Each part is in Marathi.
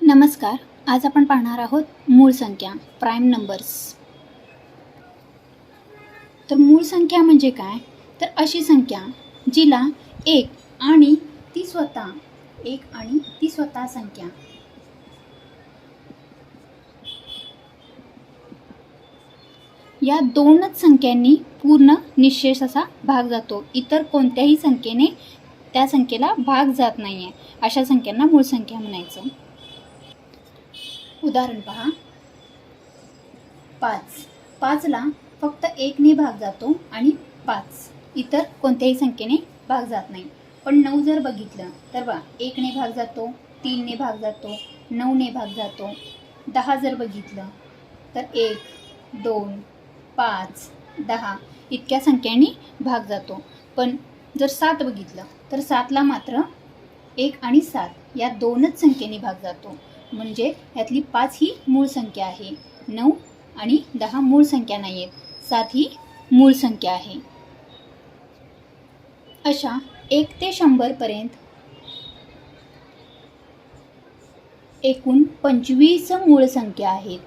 नमस्कार आज आपण पाहणार आहोत मूळ संख्या प्राईम नंबर्स तर मूळ संख्या म्हणजे काय? तर अशी संख्या जिला एक आणि ती स्वतः एक आणि ती स्वतः संख्या. या दोनच संख्यांनी पूर्ण निशेष असा भाग जातो. इतर कोणत्याही संख्येने त्या संख्येला भाग जात नाही आहे अशा संख्यांना मूळ संख्या म्हणायचं. उदाहरण पहा. पाच. पाचला फक्त एकने भाग जातो आणि पाच. इतर कोणत्याही संख्येने भाग जात नाही. पण नऊ जर बघितलं तर बा एकने भाग जातो तीनने भाग जातो नऊने भाग जातो. दहा जर बघितलं तर एक दोन पाच दहा इतक्या संख्यांनी भाग जातो. पण जर सात बघितलं तर सातला मात्र एक आणि सात या दोनच संख्येने भाग जातो. म्हणजे यातली पाच ही मूळ संख्या आहे. नऊ आणि दहा मूळ संख्या नाही आहेत सात ही मूळ संख्या आहे. अशा एक ते शंभरपर्यंत एकूण पंचवीस मूळ संख्या आहेत.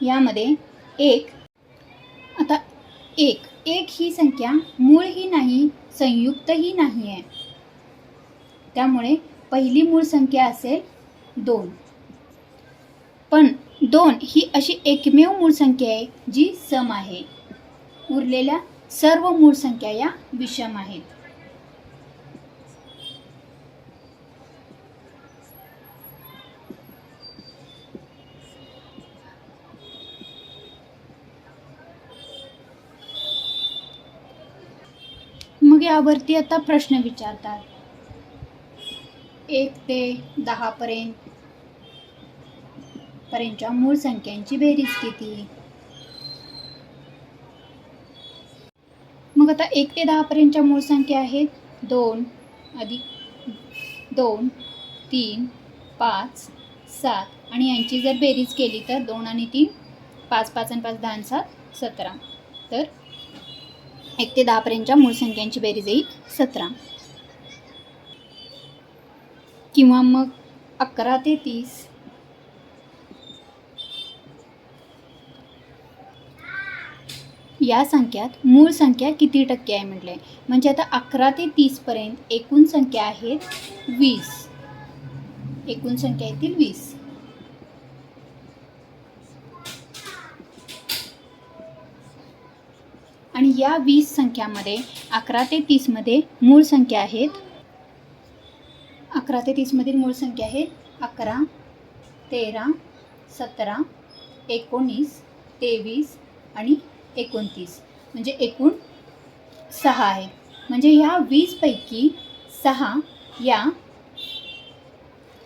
यामध्ये एक आता एक एक ही संख्या मूळ ही नाही संयुक्त ही नाही आहे त्यामुळे पहिली मूळ संख्या असेल दोन. पण दोन ही अशी एकमेव मूळ संख्या आहे जी सम आहे. उरलेल्या सर्व मूळ संख्या या विषम आहेत. मग यावरती आता प्रश्न विचारतात. एक ते दहापर्यंत पर्यंतच्या मूळ संख्यांची बेरीज किती? मग आता एक ते दहापर्यंतच्या मूळ संख्या आहेत. दोन अधिक दोन तीन पाच सात. आणि यांची जर बेरीज केली तर दोन आणि तीन पाच पाच आणि पाच दहा आणि सात सतरा. तर एक ते दहापर्यंतच्या मूळ संख्यांची बेरीज येईल सतरा. किंवा मग अकरा ते तीस. या संख्यात मूळ संख्या किती टक्के आहे म्हटलं आहे म्हणजे आता अकरा ते तीसपर्यंत एकूण संख्या आहेत वीस. एकूण संख्या येतील वीस. आणि या वीस संख्यामध्ये अकरा ते तीसमध्ये मूळ संख्या आहेत अकरा ते तीसमधील मूळ संख्या आहेत अकरा तेरा सतरा एकोणीस तेवीस आणि एकोणतीस. म्हणजे एकूण सहा आहे. म्हणजे ह्या वीसपैकी सहा या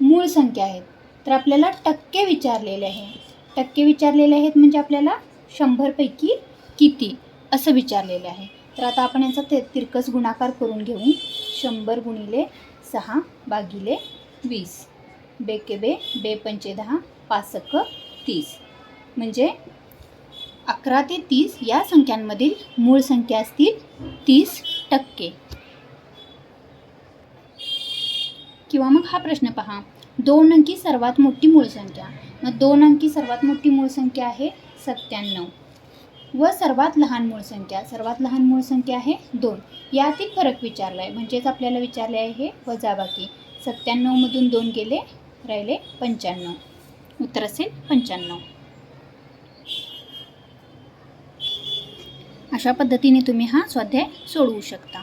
मूळ संख्या आहेत. तर आपल्याला टक्के विचारलेले आहे. टक्के विचारलेले आहेत म्हणजे आपल्याला शंभरपैकी किती असं विचारलेलं आहे. तर आता आपण यांचा ते तिरकस गुणाकार करून घेऊ. शंभर गुणिले सहा भागिले वीस. बेके बे पंचे दहा पासक तीस. म्हणजे अकरा ते तीस या संख्यांमधील मूळ संख्या असतील तीस टक्के. किंवा मग हा प्रश्न पहा. दोन अंकी सर्वात मोठी मूळ संख्या. मग दोन अंकी सर्वात मोठी मूळ संख्या आहे सत्त्याण्णव. व सर्वात लहान मूळ संख्या सर्वात लहान मूळ संख्या आहे दोन. यातील फरक विचारला आहे म्हणजेच आपल्याला विचारले आहे हे वजाबाकी. सत्त्याण्णवमधून दोन गेले राहिले पंच्याण्णव. उत्तर असेल पंच्याण्णव. अशा पद्धतीने तुम्ही हा स्वाध्याय सोडवू शकता.